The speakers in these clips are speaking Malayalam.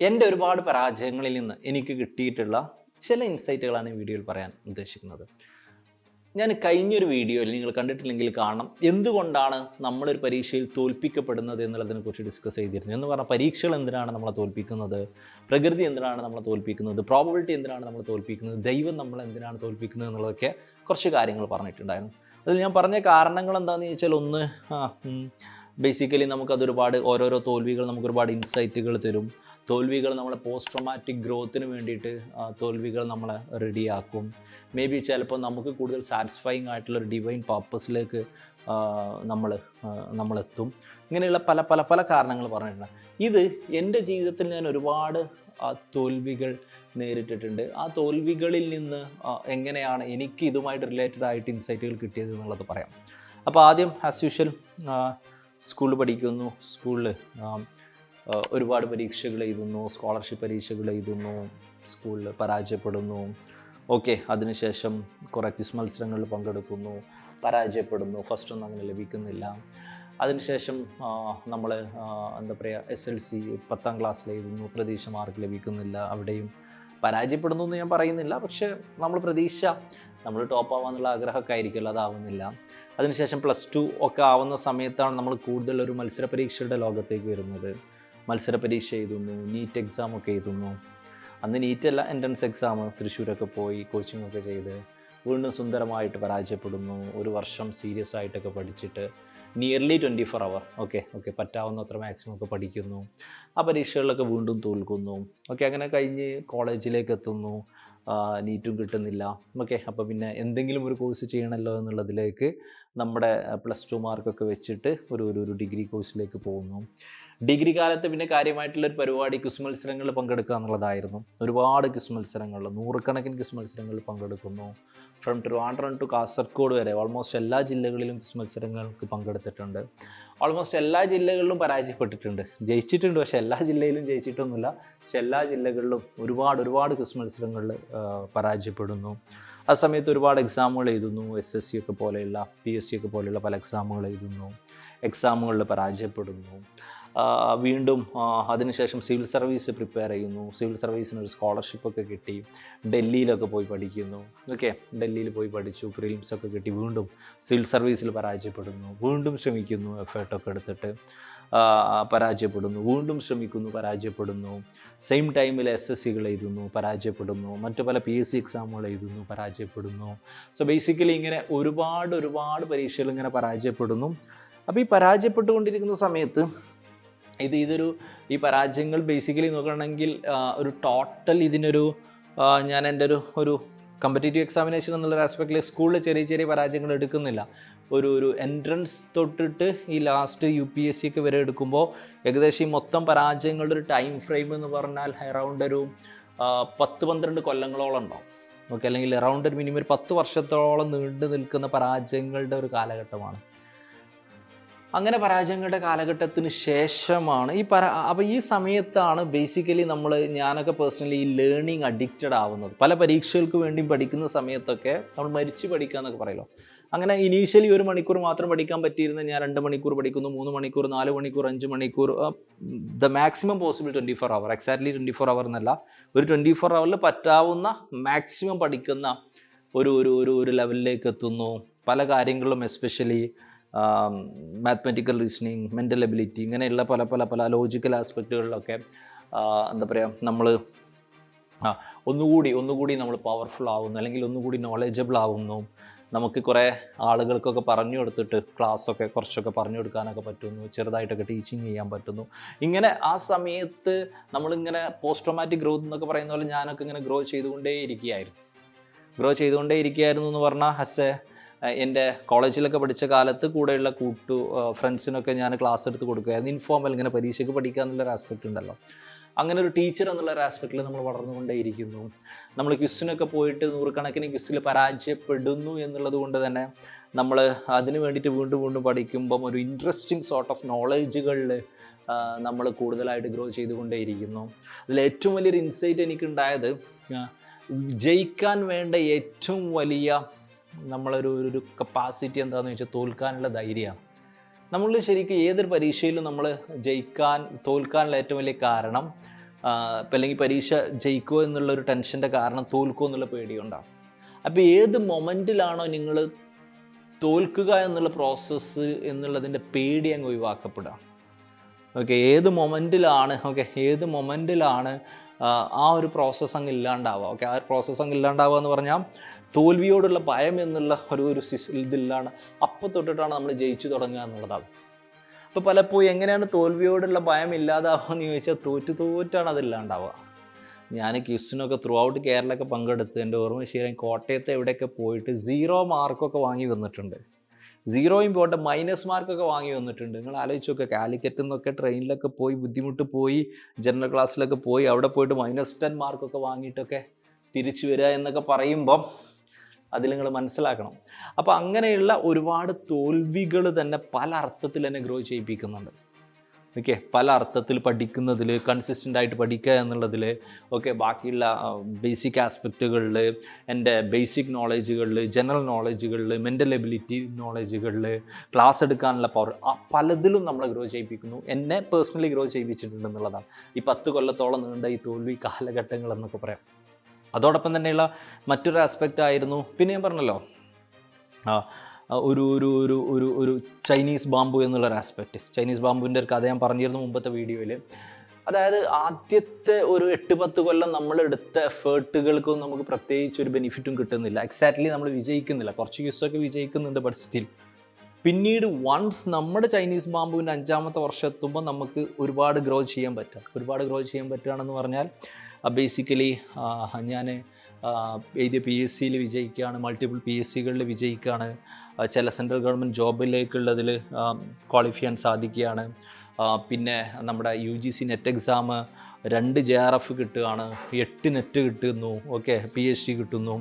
എന്റെ ഒരുപാട് പരാജയങ്ങളിൽ നിന്ന് എനിക്ക് കിട്ടിയിട്ടുള്ള ചില ഇൻസൈറ്റുകളാണ് ഈ വീഡിയോയിൽ പറയാൻ ഉദ്ദേശിക്കുന്നത്. ഞാൻ കഴിഞ്ഞൊരു വീഡിയോയിൽ നിങ്ങൾ കണ്ടിട്ടില്ലെങ്കിൽ കാണണം. എന്തുകൊണ്ടാണ് നമ്മളൊരു പരീക്ഷയിൽ തോൽപ്പിക്കപ്പെടുന്നത് എന്നുള്ളതിനെ കുറിച്ച് ഡിസ്കസ് ചെയ്തിരുന്നു എന്ന് പറഞ്ഞാൽ പരീക്ഷകൾ എന്തിനാണ് നമ്മളെ തോൽപ്പിക്കുന്നത്? പ്രകൃതി എന്തിനാണ് നമ്മളെ തോൽപ്പിക്കുന്നത്? പ്രോബബിലിറ്റി എന്തിനാണ് നമ്മളെ തോൽപ്പിക്കുന്നത്? ദൈവം നമ്മളെ എന്തിനാണ് തോൽപ്പിക്കുന്നത് എന്നുള്ളതൊക്കെ കുറച്ച് കാര്യങ്ങൾ പറഞ്ഞിട്ടുണ്ടായിരുന്നു. അതിൽ ഞാൻ പറഞ്ഞ കാരണങ്ങൾ എന്താണെന്ന് ചോദിച്ചാൽ ഒന്ന് ബേസിക്കലി നമുക്കതൊരുപാട് ഓരോരോ തോൽവികൾ നമുക്കൊരുപാട് ഇൻസൈറ്റുകൾ തരും. തോൽവികൾ നമ്മളെ പോസ്റ്റ് ട്രോമാറ്റിക് ഗ്രോത്തിന് വേണ്ടിയിട്ട് തോൽവികൾ നമ്മളെ റെഡിയാക്കും മേ ബി ചിലപ്പോൾ നമുക്ക് കൂടുതൽ സാറ്റിസ്ഫൈങ് ആയിട്ടുള്ള ഒരു ഡിവൈൻ പർപ്പസിലേക്ക് നമ്മൾ നമ്മളെത്തും. ഇങ്ങനെയുള്ള പല പല പല കാരണങ്ങൾ പറഞ്ഞിട്ടുണ്ട്. ഇത് എന്റെ ജീവിതത്തിൽ ഞാൻ ഒരുപാട് തോൽവികൾ നേരിട്ടിട്ടുണ്ട്. ആ തോൽവികളിൽ നിന്ന് എങ്ങനെയാണ് എനിക്ക് ഇതുമായിട്ട് റിലേറ്റഡ് ആയിട്ട് ഇൻസൈറ്റുകൾ കിട്ടിയത് എന്നുള്ളത് പറയാം. അപ്പോൾ ആദ്യം ആസ് യൂഷ്വൽ സ്കൂളിൽ പഠിക്കുന്നു. സ്കൂളിൽ ഒരുപാട് പരീക്ഷകൾ എഴുതുന്നു സ്കോളർഷിപ്പ് പരീക്ഷകൾ എഴുതുന്നു സ്കൂളിൽ പരാജയപ്പെടുന്നു. ഓക്കെ അതിനുശേഷം കുറേ ക്വിസ് മത്സരങ്ങളിൽ പങ്കെടുക്കുന്നു പരാജയപ്പെടുന്നു ഫസ്റ്റ് ഒന്നും അങ്ങനെ ലഭിക്കുന്നില്ല. അതിനുശേഷം നമ്മൾ എന്താ പറയുക എസ് എൽ സി പത്താം ക്ലാസ്സിൽ എഴുതുന്നു പ്രതീക്ഷ മാർക്ക് ലഭിക്കുന്നില്ല അവിടെയും പരാജയപ്പെടുന്നു എന്ന് ഞാൻ പറയുന്നില്ല. പക്ഷേ നമ്മൾ പ്രതീക്ഷ നമ്മൾ ടോപ്പ് ആവാന്നുള്ള ആഗ്രഹമൊക്കെ ആയിരിക്കുമല്ലോ അതാവുന്നില്ല. അതിനുശേഷം പ്ലസ് ടു ഒക്കെ ആവുന്ന സമയത്താണ് നമ്മൾ കൂടുതൽ ഒരു മത്സര പരീക്ഷയുടെ ലോകത്തേക്ക് വരുന്നത്. മത്സര പരീക്ഷ എഴുതുന്നു നീറ്റ് എക്സാം ഒക്കെ എഴുതുന്നു. അന്ന് നീറ്റ് അല്ല എൻട്രൻസ് എക്സാം തൃശ്ശൂരൊക്കെ പോയി കോച്ചിങ് ഒക്കെ ചെയ്ത് വീണ്ടും സുന്ദരമായിട്ട് പരാജയപ്പെടുന്നു. ഒരു വർഷം സീരിയസ് ആയിട്ടൊക്കെ പഠിച്ചിട്ട് nearly twenty four hour okay okay പറ്റാവുന്നത്ര maximum ഒക്കെ പഠിക്കുന്നു. ആ പരീക്ഷകളിലൊക്കെ വീണ്ടും തോൽക്കുന്നു. ഓക്കെ അങ്ങനെ കഴിഞ്ഞ് കോളേജിലേക്ക് എത്തുന്നു. നീറ്റും കിട്ടുന്നില്ല. ഓക്കെ അപ്പോൾ പിന്നെ എന്തെങ്കിലും ഒരു കോഴ്സ് ചെയ്യണമല്ലോ എന്നുള്ളതിലേക്ക് നമ്മുടെ പ്ലസ് ടു മാർക്കൊക്കെ വെച്ചിട്ട് ഒരു ഒരു ഒരു ഡിഗ്രി കോഴ്സിലേക്ക് പോകുന്നു. ഡിഗ്രി കാലത്ത് പിന്നെ കാര്യമായിട്ടുള്ളൊരു പരിപാടി ക്വിസ് മത്സരങ്ങളിൽ പങ്കെടുക്കുക എന്നുള്ളതായിരുന്നു. ഒരുപാട് ക്വിസ് മത്സരങ്ങൾ നൂറുകണക്കിന് ക്വിസ് മത്സരങ്ങളിൽ പങ്കെടുക്കുന്നു. ഫ്രം ട്രിവാൻഡ്രം ടു കാസർഗോഡ് വരെ ഓൾമോസ്റ്റ് എല്ലാ ജില്ലകളിലും ക്വിസ് മത്സരങ്ങൾക്ക് പങ്കെടുത്തിട്ടുണ്ട്. ഓൾമോസ്റ്റ് എല്ലാ ജില്ലകളിലും പരാജയപ്പെട്ടിട്ടുണ്ട്. ജയിച്ചിട്ടുണ്ട് പക്ഷേ എല്ലാ ജില്ലയിലും ജയിച്ചിട്ടൊന്നുമില്ല. പക്ഷെ എല്ലാ ജില്ലകളിലും ഒരുപാട് ഒരുപാട് ക്വിസ് മത്സരങ്ങളിൽ പരാജയപ്പെടുന്നു. ആ സമയത്ത് ഒരുപാട് എക്സാമുകൾ എഴുതുന്നു. എസ് എസ് സി ഒക്കെ പോലെയുള്ള പി എസ് സി ഒക്കെ പോലെയുള്ള പല എക്സാമുകൾ എഴുതുന്നു. എക്സാമുകളിൽ പരാജയപ്പെടുന്നു. വീണ്ടും അതിനുശേഷം സിവിൽ സർവീസ് പ്രിപ്പയർ ചെയ്യുന്നു. സിവിൽ സർവീസിന് ഒരു സ്കോളർഷിപ്പ് ഒക്കെ കിട്ടി. ഡൽഹിയിലൊക്കെ പോയി പഠിക്കുന്നു. ഓക്കെ ഡൽഹിയിൽ പോയി പഠിച്ചു. പ്രിലിംസ് കിട്ടി. വീണ്ടും സിവിൽ സർവീസിൽ പരാജയപ്പെടുന്നു. വീണ്ടും ശ്രമിക്കുന്നു എഫേർട്ടൊക്കെ എടുത്തിട്ട്. പരാജയപ്പെടുന്നു. വീണ്ടും ശ്രമിക്കുന്നു പരാജയപ്പെടുന്നു. സെയിം ടൈമിൽ എസ് എസ് സികൾ എഴുതുന്നു പരാജയപ്പെടുന്നു. മറ്റു പല പി എസ് സി എക്സാമുകൾ എഴുതുന്നു പരാജയപ്പെടുന്നു. സോ ബേസിക്കലി ഇങ്ങനെ ഒരുപാട് ഒരുപാട് പരീക്ഷകൾ ഇങ്ങനെ പരാജയപ്പെടുന്നു. അപ്പോൾ ഈ പരാജയപ്പെട്ടുകൊണ്ടിരിക്കുന്ന സമയത്ത് ഇത് ഇതൊരു ഈ പരാജയങ്ങൾ ബേസിക്കലി നോക്കുകയാണെങ്കിൽ ഒരു ടോട്ടൽ ഇതിനൊരു ഞാൻ എന്റെ ഒരു ഒരു കമ്പറ്റേറ്റീവ് എക്സാമിനേഷൻ എന്നുള്ള ആസ്പെക്റ്റിൽ സ്കൂളിൽ ചെറിയ ചെറിയ പരാജയങ്ങൾ എടുക്കുന്നില്ല. ഒരു ഒരു എൻട്രൻസ് തൊട്ടിട്ട് ഈ last U P S C ഒക്കെ വരെ എടുക്കുമ്പോൾ ഏകദേശം ഈ മൊത്തം പരാജയങ്ങളുടെ ഒരു ടൈം ഫ്രെയിം എന്ന് പറഞ്ഞാൽ അറൗണ്ട് ഒരു പത്ത് പന്ത്രണ്ട് കൊല്ലങ്ങളോളം ഉണ്ടാവും. ഓക്കെ അല്ലെങ്കിൽ അറൗണ്ട് ഒരു മിനിമം ഒരു പത്ത് വർഷത്തോളം നീണ്ടു നിൽക്കുന്ന പരാജയങ്ങളുടെ ഒരു കാലഘട്ടമാണ്. അങ്ങനെ പരാജയങ്ങളുടെ കാലഘട്ടത്തിന് ശേഷമാണ് ഈ പരാ അപ്പോൾ ഈ സമയത്താണ് ബേസിക്കലി നമ്മൾ ഞാനൊക്കെ പേഴ്സണലി ഈ ലേണിംഗ് അഡിക്റ്റഡ് ആവുന്നത്. പല പരീക്ഷകൾക്ക് വേണ്ടിയും പഠിക്കുന്ന സമയത്തൊക്കെ നമ്മൾ മരിച്ച് പഠിക്കുക എന്നൊക്കെ പറയല്ലോ. അങ്ങനെ ഇനീഷ്യലി ഒരു മണിക്കൂർ മാത്രം പഠിക്കാൻ പറ്റിയിരുന്ന ഞാൻ രണ്ട് മണിക്കൂർ പഠിക്കുന്നു മൂന്ന് മണിക്കൂർ നാല് മണിക്കൂർ അഞ്ച് മണിക്കൂർ the maximum possible twenty four hour exactly twenty four hour എന്നല്ല. ഒരു ട്വന്റി ഫോർ അവറിൽ പറ്റാവുന്ന മാക്സിമം പഠിക്കുന്ന ഒരു ഒരു ഒരു ഒരു ലെവലിലേക്ക് എത്തുന്നു. പല കാര്യങ്ങളും especially mathematical reasoning mental ability ഇങ്ങനെയുള്ള പല പല പല ലോജിക്കൽ ആസ്പെക്റ്റുകളിലൊക്കെ എന്താ പറയുക നമ്മൾ ഒന്നുകൂടി ഒന്നുകൂടി നമ്മൾ പവർഫുൾ ആവുന്നു അല്ലെങ്കിൽ ഒന്നുകൂടി നോളജബിൾ ആവുന്നു. നമുക്ക് കുറേ ആളുകൾക്കൊക്കെ പറഞ്ഞു കൊടുത്തിട്ട് ക്ലാസ്സൊക്കെ കുറച്ചൊക്കെ പറഞ്ഞു കൊടുക്കാനൊക്കെ പറ്റുന്നു ചെറുതായിട്ടൊക്കെ ടീച്ചിങ് ചെയ്യാൻ പറ്റുന്നു. ഇങ്ങനെ ആ സമയത്ത് നമ്മളിങ്ങനെ പോസ്റ്റോമാറ്റിക് ഗ്രോത്ത് എന്നൊക്കെ പറയുന്ന പോലെ ഞാനൊക്കെ ഇങ്ങനെ ഗ്രോ ചെയ്തുകൊണ്ടേ ഇരിക്കുകയായിരുന്നു ഗ്രോ ചെയ്തുകൊണ്ടേ ഇരിക്കുകയായിരുന്നു എന്ന് പറഞ്ഞാൽ ഹസ് എന്റെ കോളേജിലൊക്കെ പഠിച്ച കാലത്ത് കൂടെയുള്ള കൂട്ടു ഫ്രണ്ട്സിനൊക്കെ ഞാൻ ക്ലാസ് എടുത്ത് കൊടുക്കുകയായിരുന്നു. ഇൻഫോർമൽ ഇങ്ങനെ പരീക്ഷയ്ക്ക് പഠിക്കുക എന്നുള്ളൊരു ആസ്പെക്റ്റ് ഉണ്ടല്ലോ. അങ്ങനെ ഒരു ടീച്ചർ എന്നുള്ള ഒരു ആസ്പെക്റ്റിൽ നമ്മൾ വളർന്നുകൊണ്ടേയിരിക്കുന്നു. നമ്മൾ ക്വിസ്സിനൊക്കെ പോയിട്ട് നൂറുകണക്കിന് ക്വിസ്സിൽ പരാജയപ്പെടുന്നു എന്നുള്ളത് കൊണ്ട് തന്നെ നമ്മൾ അതിന് വേണ്ടിയിട്ട് വീണ്ടും വീണ്ടും പഠിക്കുമ്പം ഒരു ഇൻട്രസ്റ്റിംഗ് സോർട്ട് ഓഫ് നോളേജുകളിൽ നമ്മൾ കൂടുതലായിട്ട് ഗ്രോ ചെയ്തുകൊണ്ടേയിരിക്കുന്നു. അതിൽ ഏറ്റവും വലിയൊരു ഇൻസൈറ്റ് എനിക്കുണ്ടായത് ജയിക്കാൻ വേണ്ട ഏറ്റവും വലിയ നമ്മളൊരു ഒരു- കപ്പാസിറ്റി എന്താണെന്ന് വെച്ചാൽ തോൽക്കാനുള്ള ധൈര്യമാണ് നമ്മൾ ശരിക്കും ഏതൊരു പരീക്ഷയിലും നമ്മൾ ജയിക്കാൻ തോൽക്കാനുള്ള ഏറ്റവും വലിയ കാരണം ഇപ്പം അല്ലെങ്കിൽ പരീക്ഷ ജയിക്കുമോ എന്നുള്ളൊരു ടെൻഷന്റെ കാരണം തോൽക്കുമോ എന്നുള്ള പേടിയുണ്ടാവും. അപ്പോൾ ഏത് മൊമെന്റിലാണോ നിങ്ങൾ തോൽക്കുക എന്നുള്ള പ്രോസസ്സ് എന്നുള്ളതിന്റെ പേടി അങ്ങ് ഒഴിവാക്കപ്പെടുക. ഓക്കെ ഏത് മൊമെന്റിലാണ് ഓക്കെ ഏത് മൊമെന്റിലാണ് ആ ഒരു പ്രോസസ്സ് അങ്ങ് ഇല്ലാണ്ടാവുക ഓക്കെ ആ ഒരു പ്രോസസ്സ് അങ്ങ് ഇല്ലാണ്ടാവുക എന്ന് പറഞ്ഞാൽ തോൽവിയോടുള്ള ഭയം എന്നുള്ള ഒരു ഒരു ഇതില്ലാണ് അപ്പം തൊട്ടിട്ടാണ് നമ്മൾ ജയിച്ചു തുടങ്ങുക എന്നുള്ളതാണ്. അപ്പോൾ പലപ്പോഴും എങ്ങനെയാണ് തോൽവിയോടുള്ള ഭയം ഇല്ലാതാവുക എന്ന് ചോദിച്ചാൽ തോറ്റു തോറ്റാണ് അതില്ലാണ്ടാവുക ഞാൻ ക്വിസിനൊക്കെ ത്രൂ ഔട്ട് കേരളമൊക്കെ പങ്കെടുത്ത് എന്റെ ഓർമ്മ ശരിയായി കോട്ടയത്ത് എവിടെയൊക്കെ പോയിട്ട് സീറോ മാർക്കൊക്കെ വാങ്ങി വന്നിട്ടുണ്ട്. സീറോയും പോട്ടെ മൈനസ് മാർക്കൊക്കെ വാങ്ങി വന്നിട്ടുണ്ട്. നിങ്ങൾ ആലോചിച്ച് നോക്കുക കാലിക്കറ്റിൽ നിന്നൊക്കെ ട്രെയിനിലൊക്കെ പോയി ബുദ്ധിമുട്ട് പോയി ജനറൽ ക്ലാസ്സിലൊക്കെ പോയി അവിടെ പോയിട്ട് മൈനസ് ടെൻ മാർക്കൊക്കെ വാങ്ങിയിട്ടൊക്കെ തിരിച്ചു വരിക എന്നൊക്കെ പറയുമ്പം അതിൽ നിങ്ങൾ മനസ്സിലാക്കണം. അപ്പോൾ അങ്ങനെയുള്ള ഒരുപാട് തോൽവികൾ തന്നെ പല അർത്ഥത്തിൽ തന്നെ ഗ്രോ ചെയ്യിപ്പിക്കുന്നുണ്ട്. ഓക്കെ പല അർത്ഥത്തിൽ പഠിക്കുന്നതിൽ കൺസിസ്റ്റന്റ് ആയിട്ട് പഠിക്കുക എന്നുള്ളതിൽ ഓക്കെ ബാക്കിയുള്ള ബേസിക് ആസ്പെക്റ്റുകളിൽ എന്റെ ബേസിക് നോളേജുകളിൽ ജനറൽ നോളേജുകളിൽ മെന്റൽ എബിലിറ്റി നോളേജുകളിൽ ക്ലാസ് എടുക്കാനുള്ള പവർ പലതിലും നമ്മൾ ഗ്രോ ചെയ്യിപ്പിക്കുന്നു. എന്നെ പേഴ്സണലി ഗ്രോ ചെയ്യിപ്പിച്ചിട്ടുണ്ട് എന്നുള്ളതാണ്. ഈ പത്ത് കൊല്ലത്തോളം നീണ്ട ഈ തോൽവി കാലഘട്ടങ്ങൾ എന്നൊക്കെ പറയാം. അതോടൊപ്പം തന്നെയുള്ള മറ്റൊരു ആസ്പെക്റ്റ് ആയിരുന്നു പിന്നെ ഞാൻ പറഞ്ഞല്ലോ ഒരു ഒരു ഒരു ഒരു ഒരു ചൈനീസ് ബാമ്പു എന്നുള്ളൊരു ആസ്പെക്റ്റ് ചൈനീസ് ബാമ്പുവിന്റെ ഒരു കഥ ഞാൻ പറഞ്ഞിരുന്നു മുമ്പത്തെ വീഡിയോയിൽ അതായത് ആദ്യത്തെ ഒരു എട്ട് പത്ത് കൊല്ലം നമ്മൾ എടുത്ത എഫേർട്ടുകൾക്കും നമുക്ക് പ്രത്യേകിച്ച് ഒരു ബെനിഫിറ്റും കിട്ടുന്നില്ല. എക്സാക്ട്ലി നമ്മൾ വിജയിക്കുന്നില്ല. കുറച്ച് ക്യൂസൊക്കെ വിജയിക്കുന്നുണ്ട് ബട്ട് സ്റ്റിൽ പിന്നീട് വൺസ് നമ്മുടെ ചൈനീസ് ബാമ്പുവിന്റെ അഞ്ചാമത്തെ വർഷം എത്തുമ്പോൾ നമുക്ക് ഒരുപാട് ഗ്രോ ചെയ്യാൻ പറ്റുക. ഒരുപാട് ഗ്രോ ചെയ്യാൻ പറ്റുകയാണെന്ന് പറഞ്ഞാൽ ബേസിക്കലി ഞാൻ എഴുതിയ പി എസ് സിയിൽ വിജയിക്കുകയാണ് മൾട്ടിപ്പിൾ പി എസ് സികളിൽ വിജയിക്കുകയാണ്. ചില സെൻട്രൽ ഗവൺമെന്റ് ജോബിലേക്കുള്ളതിൽ ക്വാളിഫൈ ചെയ്യാൻ സാധിക്കുകയാണ്. പിന്നെ നമ്മുടെ U G C NET exam രണ്ട് ജെ ആർ എഫ് കിട്ടുകയാണ്. എട്ട് നെറ്റ് കിട്ടുന്നു ഓക്കെ പി എച്ച് ഡി കിട്ടുന്നു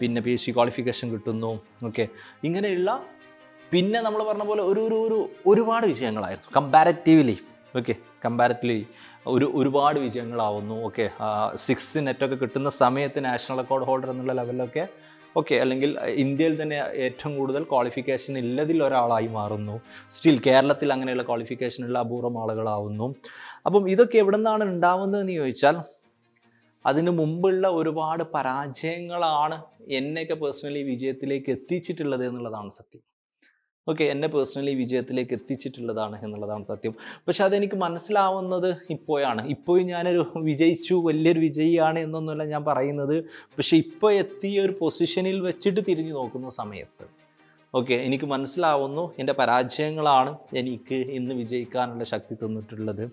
പിന്നെ പി എച്ച് ഡി ക്വാളിഫിക്കേഷൻ കിട്ടുന്നു ഓക്കെ ഇങ്ങനെയുള്ള പിന്നെ നമ്മൾ പറഞ്ഞ പോലെ ഒരു ഒരു ഒരു ഒരുപാട് വിജയങ്ങളായിരുന്നു. കമ്പാരറ്റീവ്ലി ഓക്കെ കമ്പാരറ്റീവ്ലി ഒരു ഒരുപാട് വിജയങ്ങളാവുന്നു. ഓക്കെ സിക്സ് നെറ്റൊക്കെ കിട്ടുന്ന സമയത്ത് നാഷണൽ റെക്കോർഡ് ഹോൾഡർ എന്നുള്ള ലെവലിലൊക്കെ ഓക്കെ അല്ലെങ്കിൽ ഇന്ത്യയിൽ തന്നെ ഏറ്റവും കൂടുതൽ ക്വാളിഫിക്കേഷൻ ഇല്ലതിൽ ഒരാളായി മാറുന്നു. സ്റ്റിൽ കേരളത്തിൽ അങ്ങനെയുള്ള ക്വാളിഫിക്കേഷൻ ഉള്ള അപൂർവം ആളുകളാവുന്നു. അപ്പം ഇതൊക്കെ എവിടെ നിന്നാണ് ഉണ്ടാവുന്നതെന്ന് ചോദിച്ചാൽ അതിന് മുമ്പുള്ള ഒരുപാട് പരാജയങ്ങളാണ് എന്നെയൊക്കെ പേഴ്സണലി വിജയത്തിലേക്ക് എത്തിച്ചിട്ടുള്ളത് എന്നുള്ളതാണ് സത്യം. ഓക്കെ എന്നെ പേഴ്സണലി വിജയത്തിലേക്ക് എത്തിച്ചിട്ടുള്ളതാണ് എന്നുള്ളതാണ് സത്യം. പക്ഷെ അതെനിക്ക് മനസ്സിലാവുന്നത് ഇപ്പോഴാണ്. ഇപ്പോഴും ഞാനൊരു വിജയിച്ചു വലിയൊരു വിജയിയാണ് എന്നൊന്നുമല്ല ഞാൻ പറയുന്നത്. പക്ഷെ ഇപ്പോൾ എത്തിയ ഒരു പൊസിഷനിൽ വെച്ചിട്ട് തിരിഞ്ഞു നോക്കുന്ന സമയത്ത് ഓക്കെ എനിക്ക് മനസ്സിലാവുന്നു എന്റെ പരാജയങ്ങളാണ് എനിക്ക് ഇന്ന് വിജയിക്കാനുള്ള ശക്തി തന്നിട്ടുള്ളത്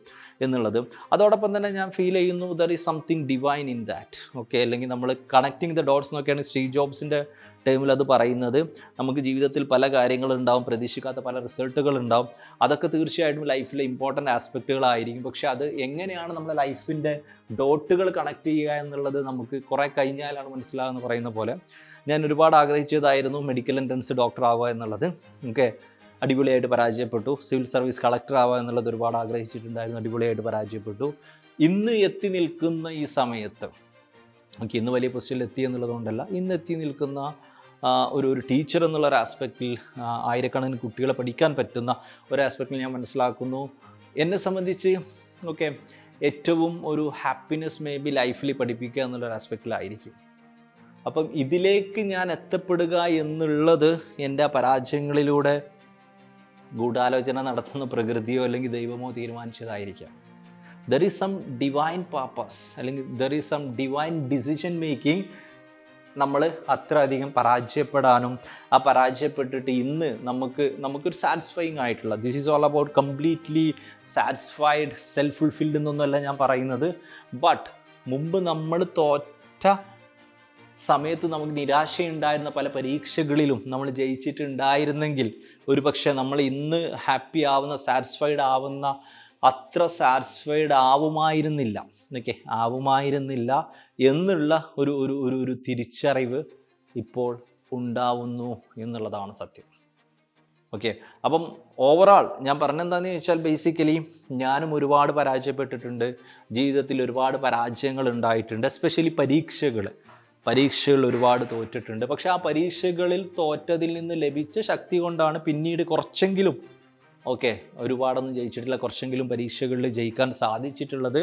എന്നുള്ളത്. അതോടൊപ്പം തന്നെ ഞാൻ ഫീൽ ചെയ്യുന്നു there is something divine in that okay അല്ലെങ്കിൽ നമ്മൾ കണക്റ്റിംഗ് ദ ഡോട്ട്സ് നോക്കിയാണ് സ്റ്റീവ് ജോബ്സിന്റെ ടൈമിൽ അത് പറയുന്നത്. നമുക്ക് ജീവിതത്തിൽ പല കാര്യങ്ങളുണ്ടാവും പ്രതീക്ഷിക്കാത്ത പല റിസൾട്ടുകൾ ഉണ്ടാവും അതൊക്കെ തീർച്ചയായിട്ടും ലൈഫിലെ ഇമ്പോർട്ടന്റ് ആസ്പെക്റ്റുകളായിരിക്കും പക്ഷേ അത് എങ്ങനെയാണ് നമ്മുടെ ലൈഫിന്റെ ഡോട്ടുകൾ കണക്ട് ചെയ്യുക എന്നുള്ളത് നമുക്ക് കുറേ കഴിഞ്ഞാലാണ് മനസ്സിലാകുന്ന പറയുന്ന പോലെ. ഞാൻ ഒരുപാട് ആഗ്രഹിച്ചതായിരുന്നു മെഡിക്കൽ എൻട്രൻസ് ഡോക്ടർ ആവുക എന്നുള്ളത്. ഓക്കെ അടിപൊളിയായിട്ട് പരാജയപ്പെട്ടു. സിവിൽ സർവീസ് കളക്ടർ ആവുക എന്നുള്ളത് ഒരുപാട് ആഗ്രഹിച്ചിട്ടുണ്ടായിരുന്നു അടിപൊളിയായിട്ട് പരാജയപ്പെട്ടു. ഇന്ന് എത്തി നിൽക്കുന്ന ഈ സമയത്ത് ഓക്കെ ഇന്ന് വലിയ പൊസിഷനിൽ എത്തി എന്നുള്ളതുകൊണ്ടല്ല ഇന്ന് എത്തി നിൽക്കുന്ന ഒരു ഒരു ടീച്ചർ എന്നുള്ള ഒരു ആസ്പെക്റ്റിൽ ആയിരക്കണക്കിന് കുട്ടികളെ പഠിക്കാൻ പറ്റുന്ന ഒരു ആസ്പെക്റ്റിൽ ഞാൻ മനസ്സിലാക്കുന്നു. എന്നെ സംബന്ധിച്ച് ഓക്കെ ഏറ്റവും ഒരു ഹാപ്പിനെസ് മേ ബി ലൈഫിൽ പഠിപ്പിക്കുക എന്നുള്ളൊരു ആസ്പെക്റ്റിലായിരിക്കും അപ്പം ഇതിലേക്ക് ഞാൻ എത്തപ്പെടുക എന്നുള്ളത് എന്റെ പരാജയങ്ങളിലൂടെ ഗൂഢാലോചന നടത്തുന്ന പ്രകൃതിയോ അല്ലെങ്കിൽ ദൈവമോ തീരുമാനിച്ചതായിരിക്കാം. There is some divine purpose അല്ലെങ്കിൽ there is some divine decision making നമ്മൾ അത്ര അധികം പരാജയപ്പെടാനും ആ പരാജയപ്പെട്ടിട്ട് ഇന്ന് നമുക്ക് നമുക്കൊരു സാറ്റിസ്ഫൈങ് ആയിട്ടുള്ള this is all about completely satisfied self fulfilled എന്നൊന്നുമല്ല ഞാൻ പറയുന്നത്. ബട്ട് മുമ്പ് നമ്മൾ തോറ്റ സമയത്ത് നമുക്ക് നിരാശയുണ്ടായിരുന്ന പല പരീക്ഷകളിലും നമ്മൾ ജയിച്ചിട്ടുണ്ടായിരുന്നെങ്കിൽ ഒരു പക്ഷേ നമ്മൾ ഇന്ന് ഹാപ്പി ആവുന്ന സാറ്റിസ്ഫൈഡ് ആവുന്ന അത്ര സാറ്റിസ്ഫൈഡ് ആവുമായിരുന്നില്ല. ഓക്കെ ആവുമായിരുന്നില്ല എന്നുള്ള ഒരു ഒരു ഒരു ഒരു തിരിച്ചറിവ് ഇപ്പോൾ ഉണ്ടാവുന്നു എന്നുള്ളതാണ് സത്യം. ഓക്കെ അപ്പം ഓവറാൾ ഞാൻ പറഞ്ഞെന്താണെന്ന് ചോദിച്ചാൽ ബേസിക്കലി ഞാനും ഒരുപാട് പരാജയപ്പെട്ടിട്ടുണ്ട്. ജീവിതത്തിൽ ഒരുപാട് പരാജയങ്ങൾ ഉണ്ടായിട്ടുണ്ട്. എസ്പെഷ്യലി പരീക്ഷകൾ പരീക്ഷകൾ ഒരുപാട് തോറ്റിട്ടുണ്ട്. പക്ഷെ ആ പരീക്ഷകളിൽ തോറ്റതിൽ നിന്ന് ലഭിച്ച ശക്തി കൊണ്ടാണ് പിന്നീട് കുറച്ചെങ്കിലും ഓക്കെ ഒരുപാടൊന്നും ജയിച്ചിട്ടില്ല. കുറച്ചെങ്കിലും പരീക്ഷകളിൽ ജയിക്കാൻ സാധിച്ചിട്ടുള്ളത്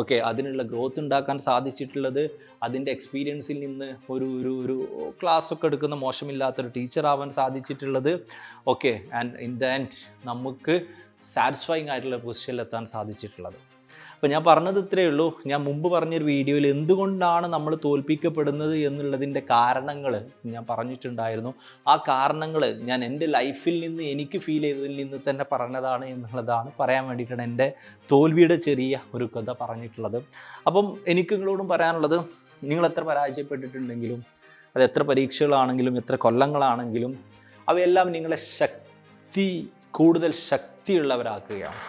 ഓക്കെ അതിനുള്ള ഗ്രോത്ത് ഉണ്ടാക്കാൻ സാധിച്ചിട്ടുള്ളത് അതിന്റെ എക്സ്പീരിയൻസിൽ നിന്ന് ഒരു ഒരു ഒരു ക്ലാസ് ഒക്കെ എടുക്കുന്ന മോശമില്ലാത്തൊരു ടീച്ചർ ആവാൻ സാധിച്ചിട്ടുള്ളത് okay and in the end നമുക്ക് സാറ്റിസ്ഫൈങ് ആയിട്ടുള്ള പൊസിഷനിലെത്താൻ സാധിച്ചിട്ടുള്ളത്. അപ്പോൾ ഞാൻ പറഞ്ഞത് ഇത്രയേ ഉള്ളൂ. ഞാൻ മുമ്പ് പറഞ്ഞൊരു വീഡിയോയിൽ എന്തുകൊണ്ടാണ് നമ്മൾ തോൽപ്പിക്കപ്പെടുന്നത് എന്നുള്ളതിന്റെ കാരണങ്ങൾ ഞാൻ പറഞ്ഞിട്ടുണ്ടായിരുന്നു. ആ കാരണങ്ങൾ ഞാൻ എന്റെ ലൈഫിൽ നിന്ന് എനിക്ക് ഫീൽ ചെയ്തതിൽ നിന്ന് തന്നെ പറഞ്ഞതാണ് എന്നുള്ളതാണ് പറയാൻ വേണ്ടിയിട്ടാണ് എന്റെ തോൽവിയുടെ ചെറിയ ഒരു കഥ പറഞ്ഞിട്ടുള്ളത്. അപ്പം എനിക്ക് നിങ്ങളോടും പറയാനുള്ളത് നിങ്ങൾ എത്ര പരാജയപ്പെട്ടിട്ടുണ്ടെങ്കിലും അത് എത്ര പരീക്ഷകളാണെങ്കിലും എത്ര കൊല്ലങ്ങളാണെങ്കിലും അവയെല്ലാം നിങ്ങളെ ശക്തി കൂടുതൽ ശക്തിയുള്ളവരാക്കുകയാണ്.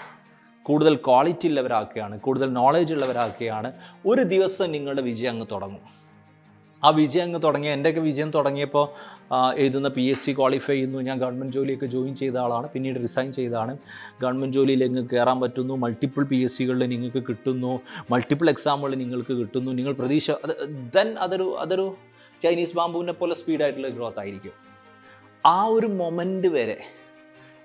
കൂടുതൽ ക്വാളിറ്റി ഉള്ളവരാക്കുകയാണ് കൂടുതൽ നോളേജ് ഉള്ളവരാക്കുകയാണ്. ഒരു ദിവസം നിങ്ങളുടെ വിജയം അങ്ങ് തുടങ്ങും. ആ വിജയം അങ്ങ് തുടങ്ങിയ എന്റെയൊക്കെ വിജയം തുടങ്ങിയപ്പോൾ എഴുതുന്ന പി എസ് സി ക്വാളിഫൈ ചെയ്യുന്നു ഞാൻ ഗവൺമെന്റ് ജോലിയൊക്കെ ജോയിൻ ചെയ്ത ആളാണ് പിന്നീട് റിസൈൻ ചെയ്താണ് ഗവൺമെന്റ് ജോലിയിൽ നിങ്ങൾക്ക് കയറാൻ പറ്റുന്നു മൾട്ടിപ്പിൾ പി എസ് സികളിൽ നിങ്ങൾക്ക് കിട്ടുന്നു മൾട്ടിപ്പിൾ എക്സാമുകളിൽ നിങ്ങൾക്ക് കിട്ടുന്നു നിങ്ങൾ പ്രതീക്ഷ അത് ദെൻ അതൊരു അതൊരു ചൈനീസ് ബാമ്പുവിനെ പോലെ സ്പീഡായിട്ടുള്ള ഗ്രോത്ത് ആയിരിക്കും. ആ ഒരു മൊമെന്റ് വരെ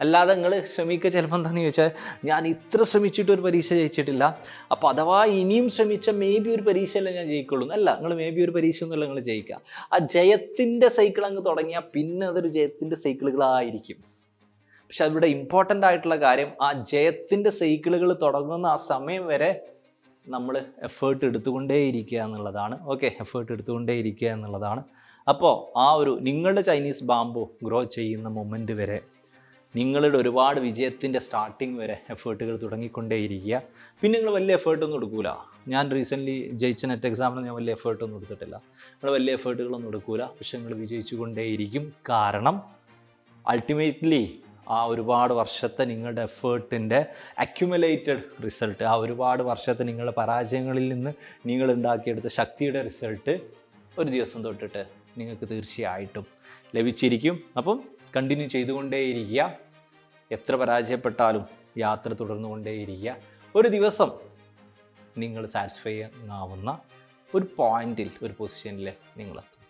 അല്ലാതെ നിങ്ങൾ ശ്രമിക്കുക ചിലപ്പോൾ എന്താണെന്ന് ചോദിച്ചാൽ ഞാൻ ഇത്ര ശ്രമിച്ചിട്ട് ഒരു പരീക്ഷ ജയിച്ചിട്ടില്ല. അപ്പോൾ അഥവാ ഇനിയും ശ്രമിച്ച മേ ബി ഒരു പരീക്ഷയല്ല ഞാൻ ജയിക്കുള്ളൂ. അല്ല നിങ്ങൾ മേ ബി ഒരു പരീക്ഷ ഒന്നുമല്ല നിങ്ങൾ ജയിക്കുക. ആ ജയത്തിന്റെ സൈക്കിൾ അങ്ങ് തുടങ്ങിയാൽ പിന്നെ അതൊരു ജയത്തിന്റെ സൈക്കിളുകളായിരിക്കും പക്ഷെ അതിവിടെ ഇമ്പോർട്ടന്റ് ആയിട്ടുള്ള കാര്യം ആ ജയത്തിന്റെ സൈക്കിളുകൾ തുടങ്ങുന്ന ആ സമയം വരെ നമ്മൾ എഫേർട്ട് എടുത്തുകൊണ്ടേയിരിക്കുക എന്നുള്ളതാണ്. ഓക്കെ എഫേർട്ട് എടുത്തുകൊണ്ടേയിരിക്കുക എന്നുള്ളതാണ്. അപ്പോൾ ആ ഒരു നിങ്ങളുടെ ചൈനീസ് ബാമ്പു ഗ്രോ ചെയ്യുന്ന മൊമെന്റ് വരെ നിങ്ങളുടെ ഒരുപാട് വിജയത്തിന്റെ സ്റ്റാർട്ടിങ് വരെ എഫേർട്ടുകൾ തുടങ്ങിക്കൊണ്ടേയിരിക്കുക. പിന്നെ നിങ്ങൾ വലിയ എഫേർട്ടൊന്നും എടുക്കൂല. ഞാൻ റീസെന്റ്ലി ജയിച്ച നെറ്റ് എക്സാമിന് ഞാൻ വലിയ എഫേർട്ടൊന്നും എടുത്തിട്ടില്ല. നിങ്ങൾ വലിയ എഫേർട്ടുകളൊന്നും എടുക്കൂല. പക്ഷെ നിങ്ങൾ വിജയിച്ചു കൊണ്ടേയിരിക്കും കാരണം അൾട്ടിമേറ്റ്ലി ആ ഒരുപാട് വർഷത്തെ നിങ്ങളുടെ എഫേർട്ടിന്റെ അക്യുമുലേറ്റഡ് റിസൾട്ട് ആ ഒരുപാട് വർഷത്തെ നിങ്ങളുടെ പരാജയങ്ങളിൽ നിന്ന് നിങ്ങൾ ഉണ്ടാക്കിയെടുത്ത ശക്തിയുടെ റിസൾട്ട് ഒരു ദിവസം തൊട്ടിട്ട് നിങ്ങൾക്ക് തീർച്ചയായിട്ടും ലഭിച്ചിരിക്കും. അപ്പം കണ്ടിന്യൂ ചെയ്തുകൊണ്ടേയിരിക്കുക. എത്ര പരാജയപ്പെട്ടാലും യാത്ര തുടർന്നുകൊണ്ടേയിരിക്കുക. ഒരു ദിവസം നിങ്ങൾ സാറ്റിസ്ഫൈ ആവുന്ന ഒരു പോയിന്റിൽ ഒരു പൊസിഷനിൽ നിങ്ങളെത്തും.